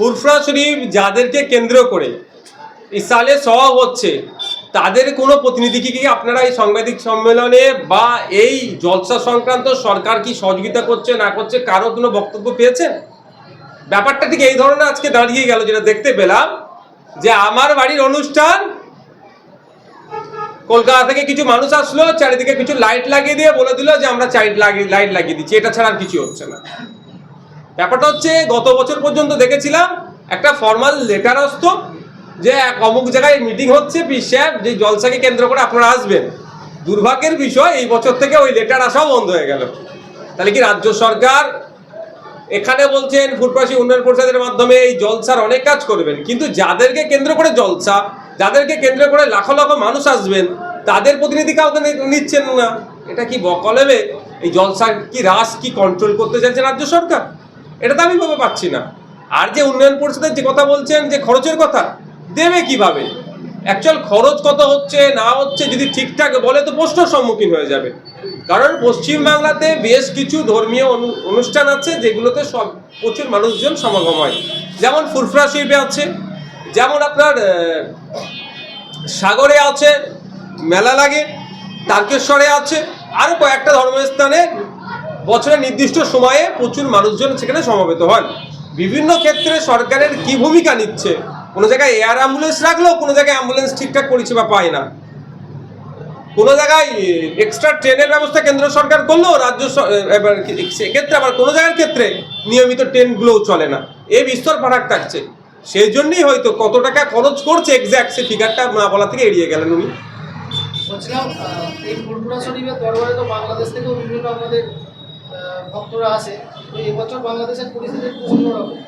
ফুরফুরা শরীফ যাদেরকে কেন্দ্র করে ইসালে সওয়া হচ্ছে, তাদের কোনো প্রতিনিধিকে কি আপনারা এই সাংবাদিক সম্মেলনে বা এই জলসা সংক্রান্ত সরকার কি সহযোগিতা করছে, না করছে, কারও কোনো বক্তব্য পেয়েছেন? ব্যাপারটা ঠিক এই ধরনের আজকে দাঁড়িয়ে গেল, যেটা দেখতে পেলাম যে আমার বাড়ির অনুষ্ঠান, কলকাতা থেকে কিছু মানুষ আসলো, চারিদিকে কিছু লাইট লাগিয়ে দিয়ে বলে দিল যে আমরা চাইট লাগিয়ে লাইট লাগিয়ে দিচ্ছি, এটা ছাড়া আর কিছু হচ্ছে না। ব্যাপারটা হচ্ছে গত বছর পর্যন্ত দেখেছিলাম একটা ফর্মাল লেটার আসতো যে এক অমুক জায়গায় মিটিং হচ্ছে পীর সাহেব, যে জলসাকে কেন্দ্র করে আপনারা আসবেন। দুর্ভাগ্যের বিষয়, এই বছর থেকে ওই লেটার আসাও বন্ধ হয়ে গেল। তাহলে কি রাজ্য সরকার এখানে বলছেন ফুটপাসি উন্নয়ন পরিষদের মাধ্যমে এই জলসার অনেক কাজ করবেন, কিন্তু যাদেরকে কেন্দ্র করে জলসা, যাদেরকে কেন্দ্র করে লাখো লাখো মানুষ আসবেন, তাদের প্রতিনিধি কাউকে নিচ্ছেন না। এটা কি বকলেবে এই জলসার কি হ্রাস কি কন্ট্রোল করতে চাইছে রাজ্য সরকার? এটা তো আমি ভেবে পাচ্ছি না। আর যে উন্নয়ন পরিষদের যে কথা বলছেন, যে খরচের কথা, দেবে কীভাবে? অ্যাকচুয়াল খরচ কত হচ্ছে, না হচ্ছে, যদি ঠিকঠাক বলে তো প্রশ্নের সম্মুখীন হয়ে যাবে। কারণ পশ্চিমবাংলাতে বেশ কিছু ধর্মীয় অনু- অনুষ্ঠান আছে, যেগুলোতে সব, প্রচুর মানুষজন সমাগম হয়। যেমন ফুরফুরা শিল্পে আছে, যেমন আপনার সাগরে আছে, মেলা লাগে, তারকেশ্বরে আছে আরও কয়েকটা ধর্মস্থানে বছরের নির্দিষ্ট সময়ে প্রচুর মানুষজন সেখানে সমবেত হন। বিভিন্ন ক্ষেত্রে সরকারের কি ভূমিকা নিচ্ছে? কোনো জায়গায় এয়ার অ্যাম্বুলেন্স রাখলেও কোনো জায়গায় অ্যাম্বুলেন্স ঠিকঠাক পরিষেবা পায় না। কোনো জায়গায় এক্সট্রা ট্রেনের ব্যবস্থা কেন্দ্র সরকার করলেও রাজ্য এবার সেক্ষেত্রে আবার কোনো জায়গার ক্ষেত্রে নিয়মিত ট্রেনগুলোও চলে না। এই বিস্তর ফারাক থাকছে। সেই জন্যই হয়তো কত টাকা খরচ করছে এক্স্যাক্ট সে ফিগারটা না বলা থেকে এড়িয়ে গেলেন উনি। বলছিলাম এই ফুলপুরা শরীফের দরবারে তো বাংলাদেশ থেকেও বিভিন্ন আমাদের ভক্তরা আসে, তো এবছর বাংলাদেশের পরিস্থিতি একটু অন্যরকম।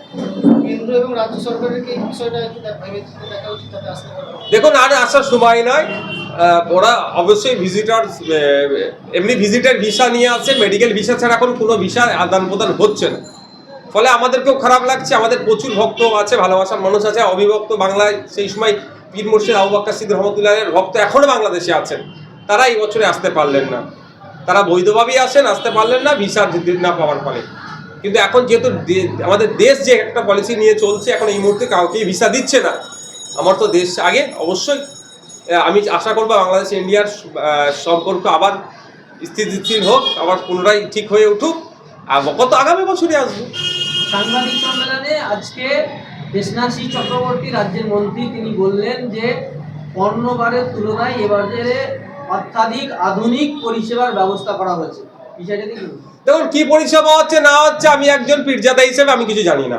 দেখুন, আর আসার সময় নয়। ওরা অবশ্যই ভিজিটার এমনি ভিজিটার ভিসা নিয়ে আসছে মেডিকেল ভিসা ছাড়া এখন কোনো ভিসা আদান প্রদান হচ্ছে না। ফলে আমাদেরকেও খারাপ লাগছে, আমাদের প্রচুর ভক্ত আছে, ভালোবাসার মানুষ আছে। অবিভক্ত বাংলায় সেই সময় পীর মুর্শিদ আবু বাক্কা সিদ্দ রহমতুল্লাহের ভক্ত এখনও বাংলাদেশে আছেন। তারা এই বছরে আসতে পারলেন না। তারা বৈধভাবেই আসেন, আসতে পারলেন না ভিসা না পাওয়ার ফলে। কিন্তু এখন যেহেতু আমাদের দেশ যে একটা পলিসি নিয়ে চলছে, এখন এই মুহূর্তে কাউকেই ভিসা দিচ্ছে না। আমার তো দেশ আগে অবশ্যই আমি আশা করব বাংলাদেশ, ইন্ডিয়ার সম্পর্ক আবার স্থিতিশীল হোক, আবার পুনরায় ঠিক হয়ে উঠুক, আর কত আগামী বছরে আসবে। সাংবাদিক সম্মেলনে আজকে দেশনাথ সিং চক্রবর্তী রাজ্যের মন্ত্রী তিনি বললেন যে অন্যবারের তুলনায় এবারে অত্যাধিক আধুনিক পরিষেবার ব্যবস্থা করা হয়েছে। দেখুন, কি পরিষেবা হচ্ছে, না হচ্ছে, আমি একজন পীরজাদা হিসেবে আমি কিছু জানি না।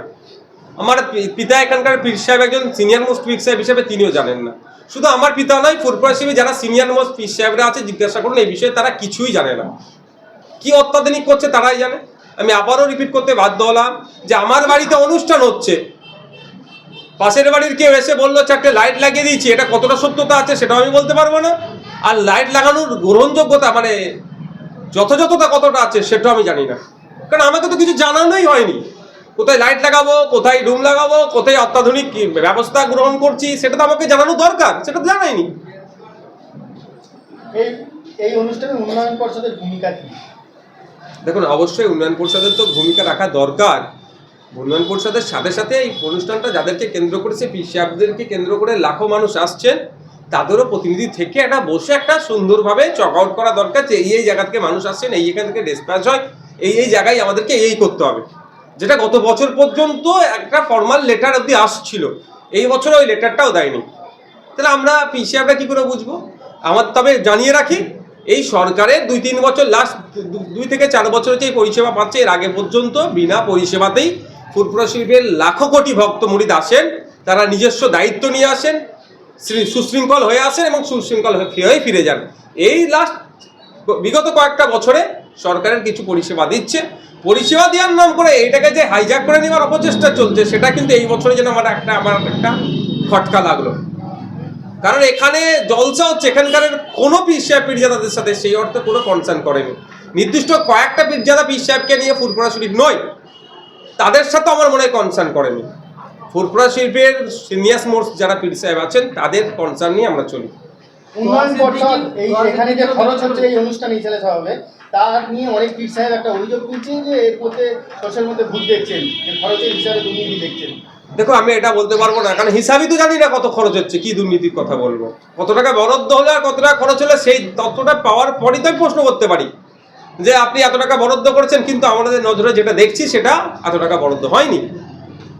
আমার পিতা এখানকার পীর সাহেব, একজন সিনিয়র মোস্ট পীর সাহেব হিসেবে তিনিও জানেন না। শুধু আমার পিতা নয় ফুরপুরা শিবে যারা সিনিয়র মোস্ট পীর সাহেবরা আছে, জিজ্ঞাসা করুন, এই বিষয়ে তারা কিছুই জানে না। কি অত্যাধুনিক করছে, তারাই জানে। আমি আবারও রিপিট করতে বাধ্য হলাম যে আমার বাড়িতে অনুষ্ঠান হচ্ছে। পাশের বাড়ির কেউ এসে বলল, চারটে লাইট লাগিয়ে দিয়েছি, এটা কতটা সত্যতা আছে সেটাও আমি বলতে পারব না। আর লাইট লাগানোর গ্রহণযোগ্যতা মানে যথাযথতা কতটা আছে সেটাও আমি জানি না। কারণ আমাকে তো কিছু জানানোই হয়নি। কোথায় লাইট লাগাবো কোথায় রুম লাগাবো কোথায় অত্যাধুনিক ব্যবস্থা গ্রহণ করছি সেটা তো আমাকে জানানো দরকার সেটা তো জানাইনি। এই এই অনুষ্ঠানে উন্নয়ন পর্ষদের ভূমিকা কি? দেখুন অবশ্যই উন্নয়ন পরিষদের তো ভূমিকা রাখা দরকার। উন্নয়ন পরিষদের সাথে সাথে এই অনুষ্ঠানটা যাদেরকে কেন্দ্র করেছে পিসিআরদেরকে কেন্দ্র করে লাখো মানুষ আসছেন। তাদেরও প্রতিনিধি থেকে একটা বসে একটা সুন্দরভাবে চক আউট করা দরকার যে এই এই জায়গা থেকে মানুষ আসছেন, এই এখান থেকে ডিসপ্যাচ হয়, এই এই জায়গায় আমাদেরকে এই করতে হবে। যেটা গত বছর পর্যন্ত একটা ফর্মাল লেটার অবধি আসছিল, এই বছর ওই লেটারটাও দেয়নি। তাহলে আমরা পিছিয়ে আমরা কী করে বুঝব? আমার তবে জানিয়ে রাখি, এই সরকারের দুই তিন বছর লাস্ট দুই থেকে চার বছর যে পরিষেবা পাচ্ছে, এর আগে পর্যন্ত বিনা পরিষেবাতেই ফুরপুরা শিল্পের লাখো কোটি ভক্ত মুরিদ আসেন তারা নিজস্ব দায়িত্ব নিয়ে আসেন সুশৃঙ্খল হয়ে আসেন এবং সুশৃঙ্খল হয়ে ফিরে যান। এই লাস্ট বিগত কয়েকটা বছরে সরকারের কিছু পরিষেবা দিচ্ছে। পরিষেবা দেওয়ার নাম করে এটাকে যে হাইজ্যাক করে নেওয়ার অপচেষ্টা চলছে, সেটা কিন্তু এই বছরে যেন আমার একটা আমার একটা খটকা লাগল। কারণ এখানে জলসা হচ্ছে, এখানকার কোনো পীর সাহেব পীরজাদাদের সাথে সেই অর্থে কোনো কনসার্ন করেনি। নির্দিষ্ট কয়েকটা পীরজাদা পীর সাহেবকে নিয়ে ফুরপুরা শরীফ নয়, তাদের সাথে আমার মনে হয় কনসার্ন করেনি। ফুরপুরা শিল্পের সিনিয়াস মোর্স যারা পীর সাহেব আছেন তাদের কনসার্ন নিয়ে আমরা চলি। উন্নয়ন পর্ষদ এই এখানে যে খরচ হচ্ছে এই অনুষ্ঠান হবে তার নিয়ে অনেক পীর সাহেব একটা অভিযোগ তুলছেন যে এর মধ্যে সোশ্যাল মধ্যে ভুল দেখছেন যে খরচের হিসাবে দুর্নীতি দেখছেন। দেখো আমি এটা বলতে পারব না কারণ হিসাবই তো জানি না কত খরচ হচ্ছে কি দুর্নীতির কথা বলব। কত টাকা বরাদ্দ হলে আর কত টাকা খরচ হলে সেই তথ্যটা পাওয়ার পরই তো আমি প্রশ্ন করতে পারি যে আপনি এত টাকা বরাদ্দ করেছেন কিন্তু আমাদের নজরে যেটা দেখছি সেটা এত টাকা বরাদ্দ হয়নি।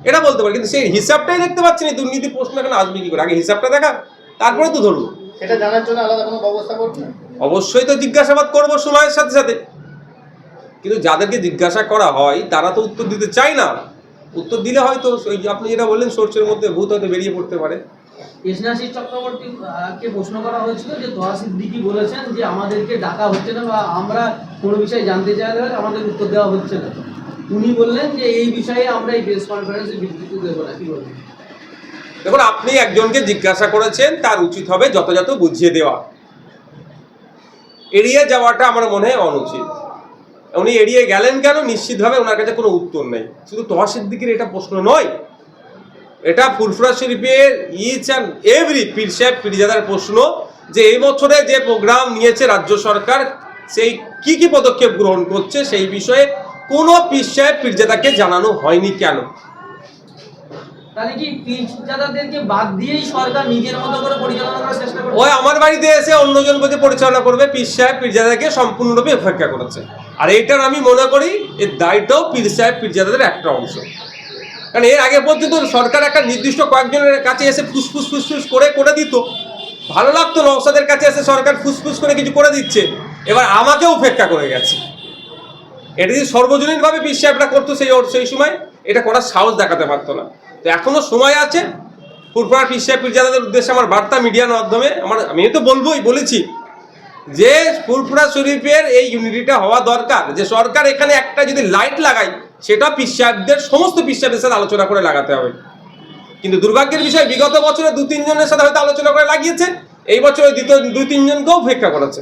এটা বলতে পারি কিন্তু সেই হিসাবটাই দেখতে পাচ্ছি না দুর্নীতির প্রশ্ন এখানে আসবে কি করে? আগে হিসাবটা দেখা তারপরে তো ধরবো। সেটা জানার জন্য আলাদা কোনো ব্যবস্থা করবেন অবশ্যই তো জিজ্ঞাসাবাদ করব সময়ের সাথে সাথে। কিন্তু যাদেরকে জিজ্ঞাসা করা হয় তারা তো উত্তর দিতে চায় না। উত্তর দিলে হয়তো ওই আপনি যেটা বললেন সোর্সের মধ্যে ভূত হয়তো বেরিয়ে পড়তে পারে। কৃষ্ণাশিস চক্রবর্তী আহ, কে প্রশ্ন করা হয়েছিল যে তোহা সিদ্দিকি বলেছেন যে আমাদেরকে ডাকা হচ্ছে না বা আমরা কোনো বিষয়ে জানতে চাইলে আমাদের উত্তর দেওয়া হচ্ছে না। উনি বললেন যে এই বিষয়ে আমরা এই প্রেস কনফারেন্সে বিবৃতি দেবো না, কি বলবেন? দেখুন, আপনি একজনকে জিজ্ঞাসা করেছেন, তার উচিত হবে যথাযথ বুঝিয়ে দেওয়া। এড়িয়ে যাওয়াটা আমার মনে হয় অনুচিত। উনি এড়িয়ে গেলেন কেন? নিশ্চিতভাবে ওনার কাছে কোনো উত্তর নেই। শুধু তোহা সিদ্দিকির এটা প্রশ্ন নয়, এটা ফুরফুরা শরীফের ইচ অ্যান্ড এভরি পীর সাহেব, পীরজাদার প্রশ্ন যে এই বছরে যে প্রোগ্রাম নিয়েছে রাজ্য সরকার, সেই কি কি পদক্ষেপ গ্রহণ করছে সেই বিষয়ে কোনো পীর সাহেব পীরজাদাকে জানানো হয়নি কেন? ওই আমার বাড়িতে এসে অন্যজন বলছে পরিচালনা করবে। পীর সাহেব পীরজাদাকে সম্পূর্ণরূপে উপেক্ষা করেছে। আর এইটার আমি মনে করি এর দায়টাও পীর সাহেব পীরজাদাদের একটা অংশ। কারণ এর আগে পর্যন্ত সরকার একটা নির্দিষ্ট কয়েকজনের কাছে এসে ফুসফুস ফুসফুস করে করে দিত। ভালো লাগতো নওসাদের কাছে এসে সরকার ফুসফুস করে কিছু করে দিচ্ছে। এবার আমাকেও উপেক্ষা করে গেছে। এটা যদি সর্বজনীনভাবে সাহেবরা করতো সেই সেই সময়, এটা করার সাহস দেখাতে পারতো না। তো এখনও সময় আছে। ফুরফুরার পীর পীরজাদাদের উদ্দেশ্যে আমার বার্তা মিডিয়ার মাধ্যমে আমার আমি তো বলবোই, বলেছি যে ফুরফুরা শরীফের এই ইউনিটিটা হওয়া দরকার। যে সরকার এখানে একটা যদি লাইট লাগায়, সেটা পীর সমস্ত পীর সাথে আলোচনা করে লাগাতে হবে। কিন্তু দুর্ভাগ্যের বিষয়, বিগত বছরে দু তিনজনের সাথে হয়তো আলোচনা করে লাগিয়েছে। এই বছরে দ্বিতীয় দুই তিনজনকেও উপেক্ষা করেছে।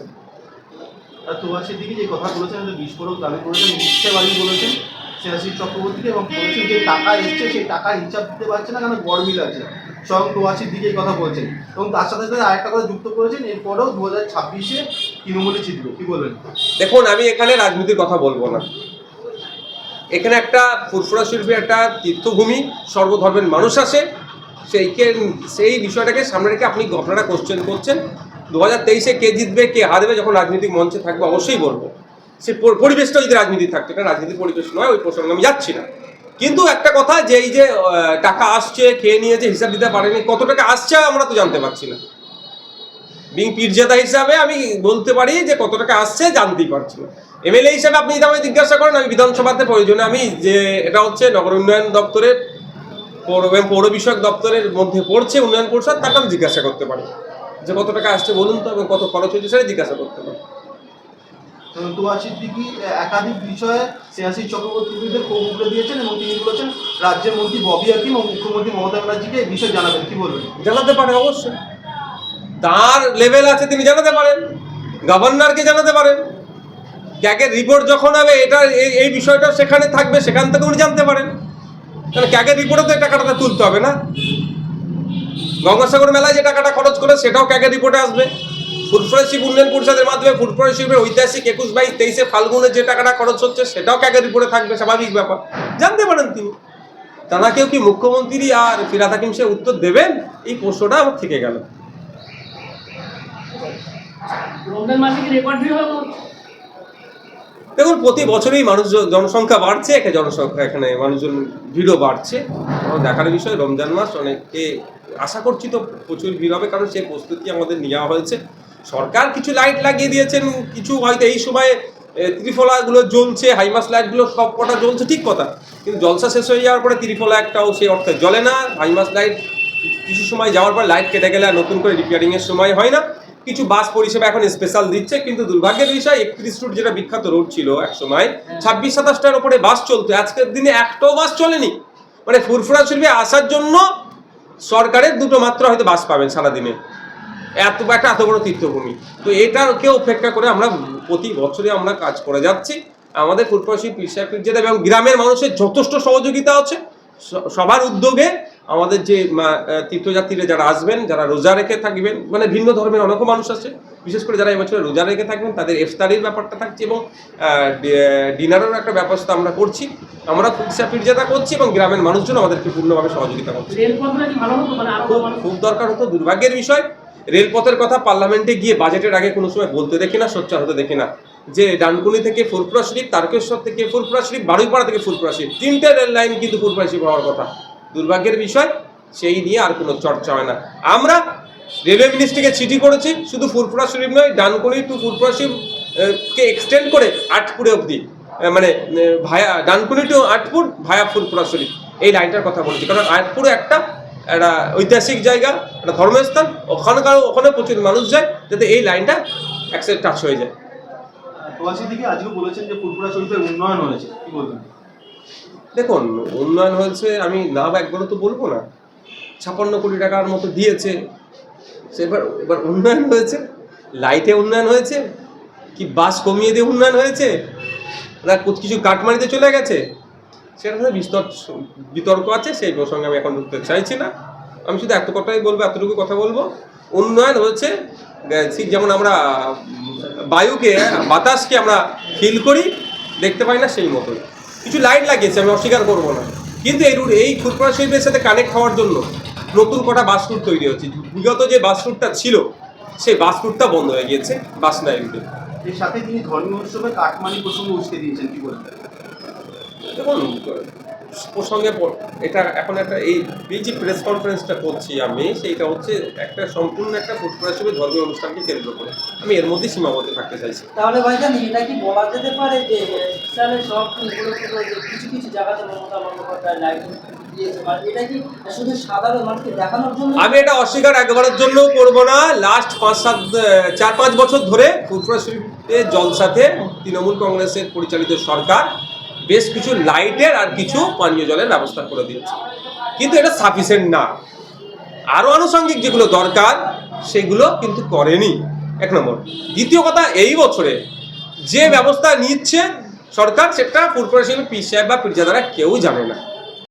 আর তোয়াশের দিকে যে কথা বলেছেন বিস্ফোরক দাবি করেছেন, মিথ্যাবাদী বলেছেন শ্রেয়াশিস চক্রবর্তীকে, এবং বলেছেন যে টাকা এসছে, সেই টাকার হিসাব দিতে পারছে না, কেন গরমিল আছে? স্বয়ং তোয়াশির দিকে কথা বলছেন। এবং তার সাথে সাথে আরেকটা কথা যুক্ত করেছেন, এরপরেও দু হাজার ছাব্বিশে তৃণমূলে জিতবে কি বলবেন? দেখুন, আমি এখানে রাজনীতির কথা বলব না। এখানে একটা ফুরফুরা শিল্পী, একটা তীর্থভূমি, সর্বধর্মের মানুষ আসে। সেইকে সেই বিষয়টাকে সামনে রেখে আপনি আপনারা কোশ্চেন করছেন। দু হাজার তেইশে কে জিতবে, কে হারবে, যখন রাজনৈতিক মঞ্চে থাকবে, অবশ্যই বলব। সে পর- পরিবেশটা যদি রাজনীতি থাকতো এটা রাজনীতির পরিবেশ নয়, ওই প্রসঙ্গে আমি যাচ্ছি না। কিন্তু একটা কথা, যে এই যে টাকা আসছে, খেয়ে নিয়েছে হিসাব দিতে পারেনি, কত টাকা আসছে আমরা তো জানতে পারছি না। বিং পীরজাদা হিসাবে আমি বলতে পারি যে কত টাকা আসছে জানতেই পারছি না। এমএলএ হিসাবে আপনি যদি আমাকে জিজ্ঞাসা করেন, আমি বিধানসভাতে প্রয়োজনে আমি যে, এটা হচ্ছে নগর উন্নয়ন দপ্তরের পৌর বিষয়ক দপ্তরের মধ্যে পড়ছে উন্নয়ন পরিষদ, তাকে আমি জিজ্ঞাসা করতে পারি। যে কত টাকা আসছে বলুন তো এবং কত খরচ হয়েছে সেটা জিজ্ঞাসা করতে পারি তোয়াশির দিকে একাধিক বিষয়ে শ্রেয়াশিস চক্রবর্তীর বিরুদ্ধে ক্ষোভ উগড়ে দিয়েছেন এবং তিনি বলেছেন রাজ্যের মন্ত্রী ববি হাকিম এবং মুখ্যমন্ত্রী মমতা ব্যানার্জিকে এই বিষয়ে জানাবেন কি বলবেন? জানাতে পারে অবশ্যই। তার লেভেল আছে তিনি জানাতে পারেন। গভর্নরকে জানাতে পারেন। ক্যাগের রিপোর্ট যখন হবে এটা এই- বিষয়টা সেখানে থাকবে সেখান থেকে উনি জানতে পারেন। কারণ ক্যাগের রিপোর্টে তো এই টাকাটা তুলতে হবে না। গঙ্গাসাগর মেলায় যে টাকাটা খরচ করে সেটাও ক্যাগের রিপোর্টে আসবে? ফুটফুরা শিব উন্নয়ন পরিষদের মাধ্যমে ফুটফুরা শিবের ঐতিহাসিক একুশ বাইশ তেইশে ফাল্গুনে যে টাকাটা খরচ হচ্ছে সেটাও ক্যাগের রিপোর্টে থাকবে? স্বাভাবিক ব্যাপার। জানতে পারেন তিনি। তারা কেউ কি মুখ্যমন্ত্রী আর ফিরাদ হাকিম সে উত্তর দেবেন? এই প্রশ্নটা আমার থেকে গেল। দেখুন, প্রতি বছরই মানুষ জনসংখ্যা বাড়ছে এখানে জনসংখ্যা এখানে মানুষজন ভিড়ও বাড়ছে। দেখার বিষয়, রমজান মাস অনেকে আশা করছি তো প্রচুর ভিড় হবে, কারণ সেই প্রস্তুতি আমাদের নেওয়া হয়েছে। সরকার কিছু লাইট লাগিয়ে দিয়েছেন, কিছু হয়তো এই সময়ে ত্রিফলাগুলো জ্বলছে, হাইমাস লাইটগুলো সব কটা জ্বলছে, ঠিক কথা। কিন্তু জলসা শেষ হয়ে যাওয়ার পরে ত্রিফলা একটাও সেই অর্থে জ্বলে না, হাইমাস লাইট কিছু সময় যাওয়ার পর লাইট কেটে গেলে আর নতুন করে রিপেয়ারিংয়ের সময় হয় না। কিছু বাস পরিষেবা এখন স্পেশাল দিচ্ছে, কিন্তু দুর্ভাগ্যের বিষয়, একত্রিশ রুট যেটা বিখ্যাত রোড ছিল এক সময়, ছাব্বিশ সাতাশটার উপরে বাস চলতো। আজকের দিনে একটাও বাস চলেনি। মানে ফুরফুরা শরীফে আসার জন্য সরকারের দুটো মাত্র হয়তো বাস পাবেন সারাদিনে। এত একটা এত বড় তীর্থভূমি। তো এটাকে উপেক্ষা করে আমরা প্রতি বছরে আমরা কাজ করে যাচ্ছি। আমাদের পিসা পিরজাদা এবং গ্রামের মানুষের যথেষ্ট সহযোগিতা আছে। সবার উদ্যোগে আমাদের যে তীর্থযাত্রীরা যারা আসবেন যারা রোজা রেখে থাকবেন মানে ভিন্ন ধর্মের অনেক মানুষ আছে বিশেষ করে যারা এবছর রোজা রেখে থাকবেন তাদের ইফতারির ব্যাপারটা থাকছে এবং ডিনারেরও একটা ব্যবস্থা আমরা করছি। আমরা ফুটসা পিরজাদা করছি এবং গ্রামের মানুষজন আমাদেরকে পূর্ণভাবে সহযোগিতা করছে। মানে খুব দরকার হতো দুর্ভাগ্যের বিষয়। রেলপথের কথা পার্লামেন্টে গিয়ে বাজেটের আগে কোনো সময় বলতে দেখি না সোচ্চার হতে দেখি না। যে ডানকুনি থেকে ফুরপুরা শরীফ তারকেশ্বর থেকে ফুরপুরা শরীফ বারুইপাড়া থেকে ফুরপুরা শরীফ তিনটে রেল লাইন কিন্তু ফুরপুরা শরীফ হওয়ার কথা। দুর্ভাগ্যের বিষয়, সেই নিয়ে আর কোনো চর্চা হয় না। আমরা রেলওয়ে মিনিস্ট্রিকে চিঠি করেছি, শুধু ফুরপুরা শরীফ নয়, ডানকুনি টু ফুরপুরা শরীফ কে এক্সটেন্ড করে আটপুরে অবধি মানে via, Dankuni to Atpur via Furfura Sharif এই লাইনটার কথা বলেছি, কারণ আটপুরে একটা একটা ঐতিহাসিক জায়গা, একটা ধর্মস্থান ওখানকার ওখানে প্রচুর মানুষ যায়, যাতে এই লাইনটা একসাথে টাচ হয়ে যায়। বলেছেন যে ফুরফুরা শরীফের উন্নয়ন হয়েছে, কি বলবেন? দেখুন, উন্নয়ন হয়েছে, আমি না একবারও তো বলব না। ছাপান্ন কোটি টাকার মতো দিয়েছে। সে এবার উন্নয়ন হয়েছে, লাইটে উন্নয়ন হয়েছে, কি বাস কমিয়ে দিয়ে উন্নয়ন হয়েছে? না কুছ- কাটমারিতে চলে গেছে? সেটা বিস্তর বিতর্ক আছে, সেই প্রসঙ্গে আমি এখন ঢুকতে চাইছি না। আমি শুধু এত কথাই বলব, এতটুকু কথা বলব। উন্নয়ন হচ্ছে ঠিক যেমন আমরা, বায়ুকে, বাতাসকে আমরা ফিল করি, দেখতে পাই না সেই মতোই। কিছু লাইট লাগিয়েছে আমি অস্বীকার করব না। কিন্তু এই রুট এই ফুটপাথ শিল্পের সাথে কানেক্ট হওয়ার জন্য নতুন কটা বাস রুট তৈরি হচ্ছে। বিগত যে বাস রুটটা ছিল সেই বাস রুটটা বন্ধ হয়ে গিয়েছে বাস নাই রুটে এর সাথে তিনি ধর্মীয় উৎসবে কাটমানি প্রসঙ্গ উঠতে দিয়েছেন কি বলতে দেখুন প্রসঙ্গে এটা এখন একটা এই যে প্রেস কনফারেন্সটা করছি আমি সেইটা হচ্ছে একটা সম্পূর্ণ একটা ফুটবল হিসেবে ধর্মীয় অনুষ্ঠানকে কেন্দ্র করে। আমি এর মধ্যে সীমাবদ্ধ থাকতে চাইছি। তাহলে ভাইজান এটা কি বলা যেতে পারে যে বিশালে সব কিছু কিছু জায়গাতে মমতা বন্দ্যোপাধ্যায় জন্য? আমি এটা অস্বীকার একবারের জন্য করব না। লাস্ট পাঁচ সাত চার পাঁচ বছর ধরে ফুটবল শরীফে জলসাতে তৃণমূল কংগ্রেসের পরিচালিত সরকার বেশ কিছু লাইটের আর কিছু পানীয় জলের ব্যবস্থা করে দিচ্ছে। কিন্তু এটা সাফিসিয়েন্ট না। আরও আনুষঙ্গিক যেগুলো দরকার, সেগুলো কিন্তু করেনি। এক নম্বর। দ্বিতীয় কথা, এই বছরে যে ব্যবস্থা নিচ্ছে সরকার, সেটা ফুড হিসেবে পি সাহেব বা পিজাদারা কেউ জানে না।